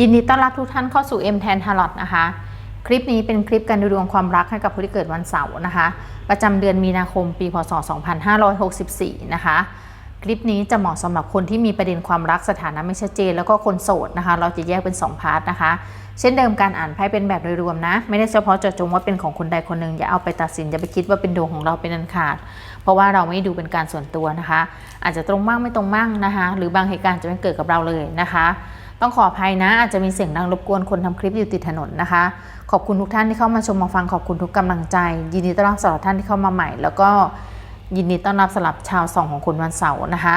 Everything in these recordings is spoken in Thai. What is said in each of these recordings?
ยินดีต้อนรับทุกท่านเข้าสู่ M แทน Tarot นะคะ คลิปนี้เป็นคลิปการดูดวงความรักให้กับผู้ที่เกิดวันเสาร์นะคะ ประจำเดือนมีนาคมปีพศ 2564 นะคะ คลิปนี้จะเหมาะสำหรับคนที่มีประเด็นความรักสถานะไม่ชัดเจน แล้วก็คนโสดนะคะ เราจะแยกเป็น 2 พาร์ทนะคะ เช่นเดิมการอ่านไพ่เป็นแบบโดยรวมนะ ไม่ได้เฉพาะเจาะจงว่าเป็นของคนใดคนหนึ่งอย่าเอาไปตัดสินอย่าไปคิดว่าเป็นดวงของเราเป็นอันขาด เพราะว่าเราไม่ดูเป็นการส่วนตัวนะคะ อาจจะตรงบ้างไม่ตรงบ้างนะคะ หรือบางเหตุการณ์จะไม่เกิดกับเราเลยนะคะ ต้องขออภัยนะ อาจจะมีเสียงดังรบกวนคนทำคลิปอยู่ติดถนนนะคะ ขอบคุณทุกท่านที่เข้ามาชมมาฟังขอบคุณทุกกำลังใจ ยินดีต้อนรับสำหรับท่านที่เข้ามาใหม่ แล้วก็ยินดีต้อนรับสำหรับชาวสองของคุณวันเสาร์นะคะ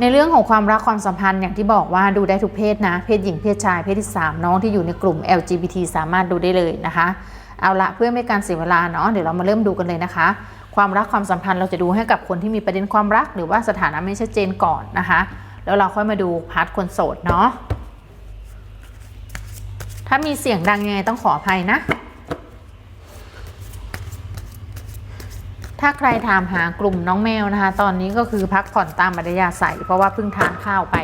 ในเรื่องของความรักความสัมพันธ์อย่างที่บอกว่าดูได้ทุกเพศนะ เพศหญิงเพศชายเพศที่ 3 น้องที่อยู่ในกลุ่ม LGBT สามารถดูได้เลยนะคะ เอาละเพื่อไม่การเสียเวลาเนาะเดี๋ยวเรามาเริ่มดูกันเลยนะคะ ความรักความสัมพันธ์เราจะดูให้กับคนที่มีประเด็นความรัก หรือว่าสถานะไม่ชัดเจนก่อนนะคะ แล้วเราค่อยมาดูพาร์ทคนโสดเนาะถ้ามีเสียงดังยังไงต้องขออภัยนะ ถ้าใครถามหากลุ่มน้องแมวนะคะ ตอนนี้ก็คือพักผ่อนตามอัธยาศัยเพราะว่าเพิ่งทานข้าวไป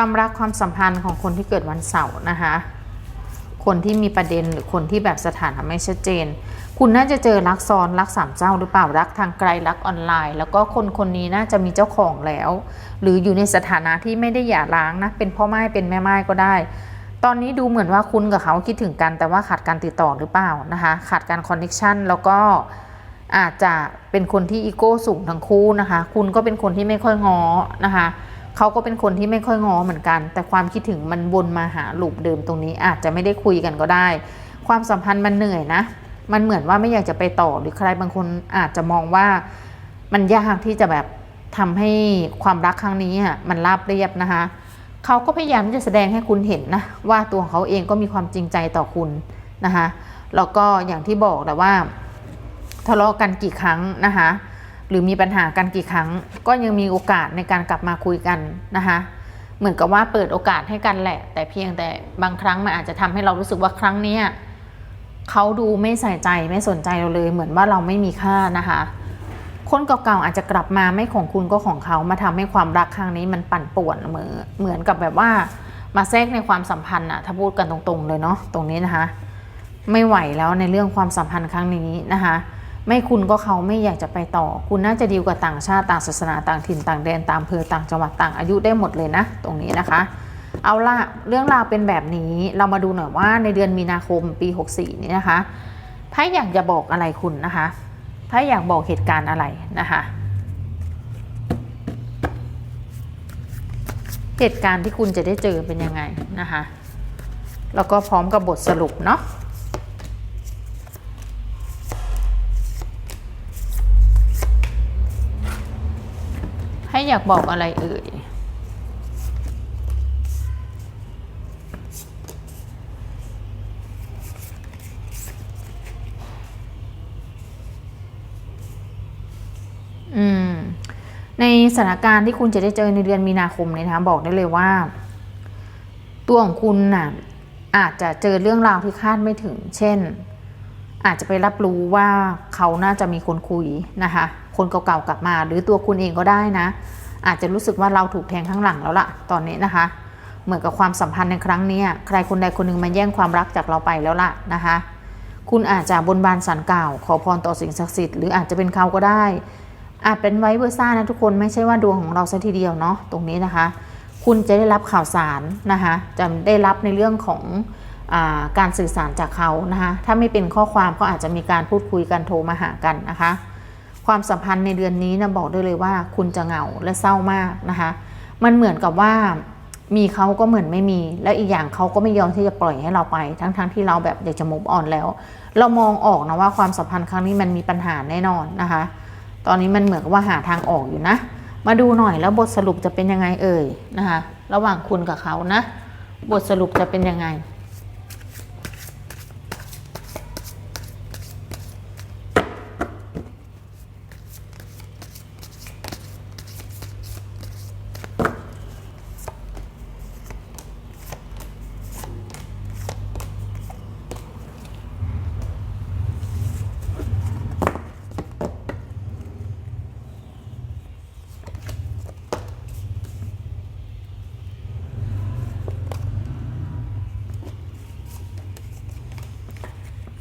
ความรักความสัมพันธ์ของคนที่เกิดวันเสาร์นะคะ คนที่มีประเด็นหรือคนที่แบบสถานะไม่ชัดเจน คุณน่าจะเจอรักซ้อนรักสามเจ้าหรือเปล่ารักทางไกลรักออนไลน์ แล้วก็คนคนนี้น่าจะมีเจ้าของแล้ว หรืออยู่ในสถานะที่ไม่ได้หย่าร้างนะเป็นพ่อไม้เป็นแม่ไม้ก็ได้ ตอนนี้ดูเหมือนว่าคุณกับเขาคิดถึงกันแต่ว่าขาดการติดต่อหรือเปล่านะคะขาดการคอนเนคชันแล้วก็อาจจะเป็นคนที่อีโก้สูงทั้งคู่นะคะ คุณก็เป็นคนที่ไม่ค่อยง้อนะคะ เขาก็เป็นคนที่ไม่ค่อยง้อเหมือนกัน แต่ความคิดถึงมันวนมาหาลูปเดิมตรงนี้อาจจะไม่ได้คุยกันก็ได้ ความสัมพันธ์มันเหนื่อยนะ มันเหมือนว่าไม่อยากจะไปต่อหรือใครบางคนอาจจะมองว่ามันยากที่จะแบบทำให้ความรักครั้งนี้อะมันราบเรียบนะคะเขาก็พยายามจะแสดงให้คุณเห็นนะว่าตัวเขาเองก็มีความจริงใจต่อคุณนะคะแล้วก็อย่างที่บอกแต่ว่าทะเลาะกันกี่ครั้งนะคะ หรือมีปัญหากันกี่ครั้ง ก็ยังมีโอกาสในการกลับมาคุยกันนะคะเหมือนกับว่าเปิดโอกาสให้กันแหละ แต่เพียงแต่บางครั้งมันอาจจะทำให้เรารู้สึกว่าครั้งนี้เขาดูไม่ใส่ใจไม่สนใจเราเลย เหมือนว่าเราไม่มีค่านะคะ คนเก่าๆอาจจะกลับมาไม่ของคุณก็ของเขามาทำให้ความรักครั้งนี้มันปั่นป่วนเหมือนเหมือนกับแบบว่ามาแทรกในความสัมพันธ์อะถ้าพูดกันตรงๆเลยเนาะตรงนี้นะคะ ไม่ไหวแล้วในเรื่องความสัมพันธ์ครั้งนี้นะคะ ไม่คุณก็เขาไม่อยากจะไปต่อ คุณน่าจะดีลกับต่างชาติต่างศาสนาต่างถิ่นต่างแดนต่างอำเภอต่างจังหวัดต่างอายุได้หมดเลยนะ ตรงนี้นะคะ เอาละเรื่องราวเป็นแบบนี้เรามาดูหน่อยว่าในเดือนมีนาคมปี 64 นี้นะคะไพ่อยากจะบอกอะไรคุณนะคะไพ่อยากบอกเหตุการณ์อะไรนะคะเหตุการณ์ที่คุณจะได้เจอเป็นยังไงนะคะ แล้วก็พร้อมกับบทสรุปเนาะ อยากบอกอะไรเอ่ยอืมในสถานการณ์ที่คุณจะได้เจอในเดือนมีนาคมเนี่ยนะคะบอกได้เลยว่า ตัวของคุณน่ะอาจจะเจอเรื่องราวที่คาดไม่ถึง เช่น อาจจะไปรับรู้ว่าเขาน่าจะมีคนคุยนะคะ คนเก่าๆกลับมา หรือตัวคุณเองก็ได้นะ อาจจะรู้สึกว่าเราถูกแทงข้างหลังแล้วล่ะ ตอนนี้นะคะ เหมือนกับความสัมพันธ์ในครั้งนี้ใครคนใดคนหนึ่งมาแย่งความรักจากเราไปแล้วล่ะนะคะคุณอาจจะบนบานสันกล่าว ขอพรต่อสิ่งศักดิ์สิทธิ์หรืออาจจะเป็นเขาก็ได้ อาจเป็นไว้เวอร์ซ่านะทุกคนไม่ใช่ว่าดวงของเราซะทีเดียวเนาะตรงนี้นะคะ คุณจะได้รับข่าวสารนะคะจะได้รับในเรื่องของอาการสื่อสารจากเขานะคะถ้าไม่เป็นข้อความก็อาจจะมีการพูดคุยกันโทรมาหากันนะคะ ความสัมพันธ์ในเดือนนี้นะบอกได้เลยว่า คุณจะเหงาและเศร้ามากนะคะ มันเหมือนกับว่ามีเขาก็เหมือนไม่มี แล้วอีกอย่างเขาก็ไม่ยอมที่จะปล่อยให้เราไป ทั้งๆทที่เราแบบอยากจะมุบอ่อนแล้ว เรามองออกนะว่าความสัมพันธ์ครั้งนี้มันมีปัญหาแน่นอนนะคะ ตอนนี้มันเหมือนกับว่าหาทางออกอยู่นะ มาดูหน่อยแล้วบทสรุปจะเป็นยังไงเอ่ยนะคะ ระหว่างคุณกับเขานะ บทสรุปจะเป็นยังไง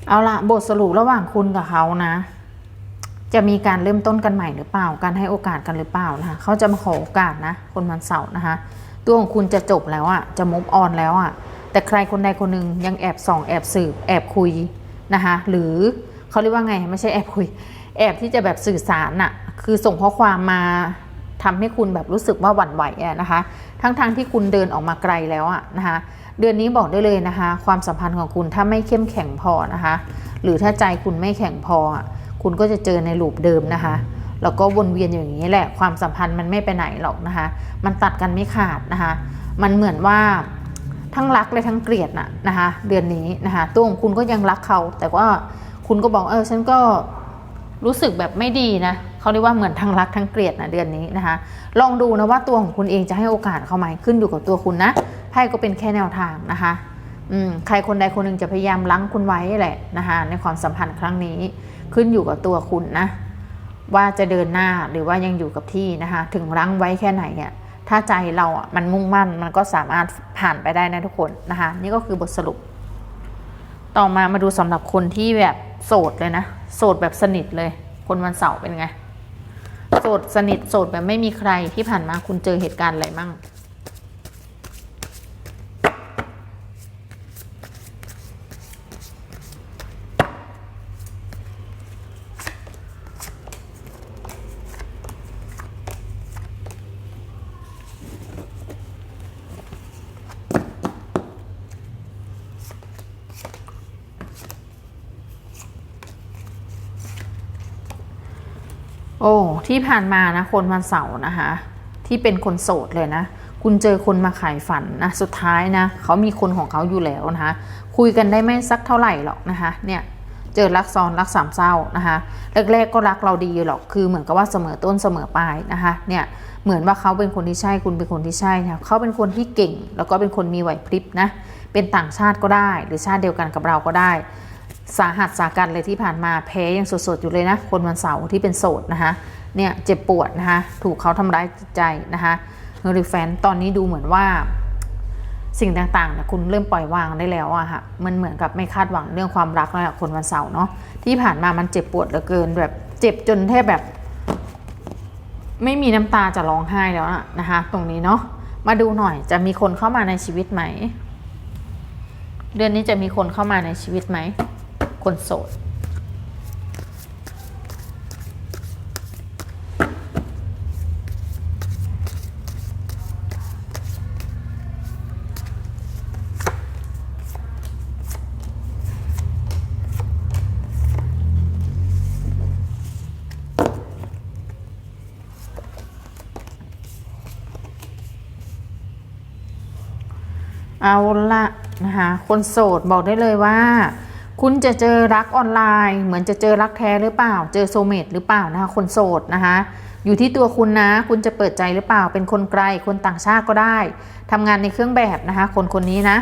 เอาละบทสรุประหว่างคุณกับเขานะ จะมีการเริ่มต้นกันใหม่หรือเปล่า การให้โอกาสกันหรือเปล่านะคะเขาจะมาขอโอกาสนะ คนวันเสาร์นะคะ ตัวของคุณจะจบแล้วอะจะมุฟออนแล้วอะแต่ใครคนใดคนหนึ่งยังแอบส่องแอบสืบแอบคุยนะคะ หรือเขาเรียกว่าไงไม่ใช่แอบคุย แอบที่จะแบบสื่อสารน่ะ คือส่งข้อความมาทำให้คุณแบบรู้สึกว่าหวั่นไหวอะนะคะ ทั้งๆทที่คุณเดินออกมาไกลแล้วอะนะคะ เดือนนี้บอกได้เลยนะคะ ความสัมพันธ์ของคุณถ้าไม่เข้มแข็งพอนะคะ หรือถ้าใจคุณไม่แข็งพอ คุณก็จะเจอในลูปเดิมนะคะแล้วก็วนเวียนอย่างนี้แหละความสัมพันธ์มันไม่ไปไหนหรอกนะคะ มันตัดกันไม่ขาดนะคะ มันเหมือนว่าทั้งรักและทั้งเกลียดน่ะนะคะเดือนนี้นะคะตัวของคุณก็ยังรักเขา แต่ว่าคุณก็บอกเออฉันก็รู้สึกแบบไม่ดีนะเขาเรียกว่าเหมือนทั้งรักทั้งเกลียดนะเดือนนี้นะคะ ลองดูนะว่าตัวของคุณเองจะให้โอกาสเขาไหมขึ้นอยู่กับตัวคุณนะ พ่ก็เป็นแค่แนวทางนะคะอืมใครคนใดคนหนึ่งจะพยายามลังคุณไว้แหละนะคะในความสัมพันธ์ครั้งนี้ขึ้นอยู่กับตัวคุณนะว่าจะเดินหน้าหรือว่ายังอยู่กับที่นะคะถึงรั้งไว้แค่ไหนเนี่ยถ้าใจเราอะมันมุ่งมั่นมันก็สามารถผ่านไปได้นะทุกคนนะคะนี่ก็คือบทสรุป ต่อมามาดูสำหรับคนที่แบบโสดเลยนะโสดแบบสนิทเลย คนวันเสาร์เป็นไงโสดสนิทโสดแบบไม่มีใครที่ผ่านมาคุณเจอเหตุการณ์อะไรมั่ง โอ้ที่ผ่านมานะคนวันเสาร์นะคะ ที่เป็นคนโสดเลยนะ คุณเจอคนมาขายฝันนะสุดท้ายนะเขามีคนของเขาอยู่แล้วนะคะ คุยกันได้ไม่สักเท่าไหร่หรอกนะคะเนี่ยเจอรักซ้อนรักสามเศร้านะคะแรกๆก็รักเราดีหรอกคือเหมือนกับว่าเสมอต้นเสมอปลายนะคะเนี่ยเหมือนว่าเขาเป็นคนที่ใช่คุณเป็นคนที่ใช่นะเขาเป็นคนที่เก่ง แล้วก็เป็นคนมีไหวพริบนะเป็นต่างชาติก็ได้ หรือชาติเดียวกันกับเราก็ได้ สาหัสสากันเลยที่ผ่านมาแพ้ยังสดๆอยู่เลยนะ คนวันเสาร์ที่เป็นโสดนะคะเนี่ยเจ็บปวดนะคะถูกเขาทำร้ายจิตใจนะคะเฮอริแฟนตอนนี้ดูเหมือนว่าสิ่งต่างๆนะคุณเริ่มปล่อยวางได้แล้วอะค่ะมันเหมือนกับไม่คาดหวังเรื่องความรักแล้วอะคนวันเสาร์เนาะที่ผ่านมามันเจ็บปวดเหลือเกินแบบเจ็บจนแทบแบบ ไม่มีน้ำตาจะร้องไห้แล้วอะนะคะตรงนี้เนาะมาดูหน่อยจะมีคนเข้ามาในชีวิตไหม เดือนนี้จะมีคนเข้ามาในชีวิตไหม คนโสด เอาละนะคะคนโสดบอกได้เลยว่า คุณจะเจอรักออนไลน์ เหมือนจะเจอรักแท้หรือเปล่า เจอโซเมตหรือเปล่านะคะคนโสดนะคะ อยู่ที่ตัวคุณนะ คุณจะเปิดใจหรือเปล่า เป็นคนไกล คนต่างชาติก็ได้ทำงานในเครื่องแบบนะคะ คนคนนี้นะ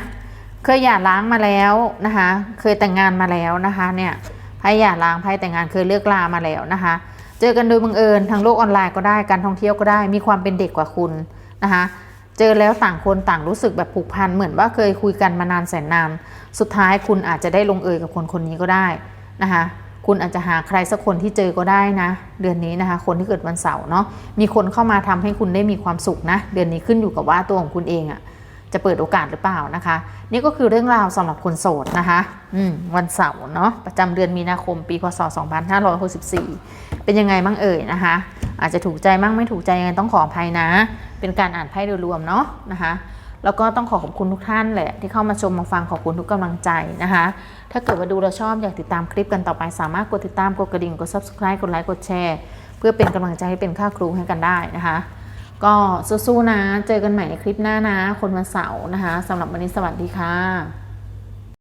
เคยหย่าร้างมาแล้วนะคะ เคยแต่งงานมาแล้วนะคะเนี่ยไพ่หย่าร้างไพ่แต่งงานเคยเลิกลามาแล้วนะคะ เจอกันโดยบังเอิญทางโลกออนไลน์ก็ได้ การท่องเที่ยวก็ได้ มีความเป็นเด็กกว่าคุณนะคะ เจอแล้วต่างคนต่างรู้สึกแบบผูกพันเหมือนว่าเคยคุยกันมานานแสนนาน สุดท้ายคุณอาจจะได้ลงเอยกับคนคนนี้ก็ได้นะคะคุณอาจจะหาใครสักคนที่เจอก็ได้นะ เดือนนี้นะคะ คนที่เกิดวันเสาร์เนาะมีคนเข้ามาทำให้คุณได้มีความสุขนะ เดือนนี้ขึ้นอยู่กับว่าตัวของคุณเองอะจะเปิดโอกาสหรือเปล่านะคะ นี่ก็คือเรื่องราวสำหรับคนโสดนะคะ อืมวันเสาร์เนาะประจำเดือนมีนาคมปีพศ 2564 เป็นยังไงบ้างเอ่ยนะคะ อาจจะถูกใจมั่งไม่ถูกใจยังไงต้องขออภัยนะ เป็นการอ่านไพ่โดยรวมเนาะนะคะแล้วก็ต้องขอขอบคุณทุกท่านแหละที่เข้ามาชมมาฟังขอบคุณทุกกำลังใจนะคะ ถ้าเกิดว่าดูเราชอบอยากติดตามคลิปกันต่อไป สามารถกดติดตามกดกระดิ่งกด subscribe กดไลค์กดแชร์ เพื่อเป็นกำลังใจให้เป็นค่าครูให้กันได้นะคะ ก็สู้ๆนะ เจอกันใหม่ในคลิปหน้านะ คนวันเสาร์นะคะสำหรับวันนี้สวัสดีค่ะ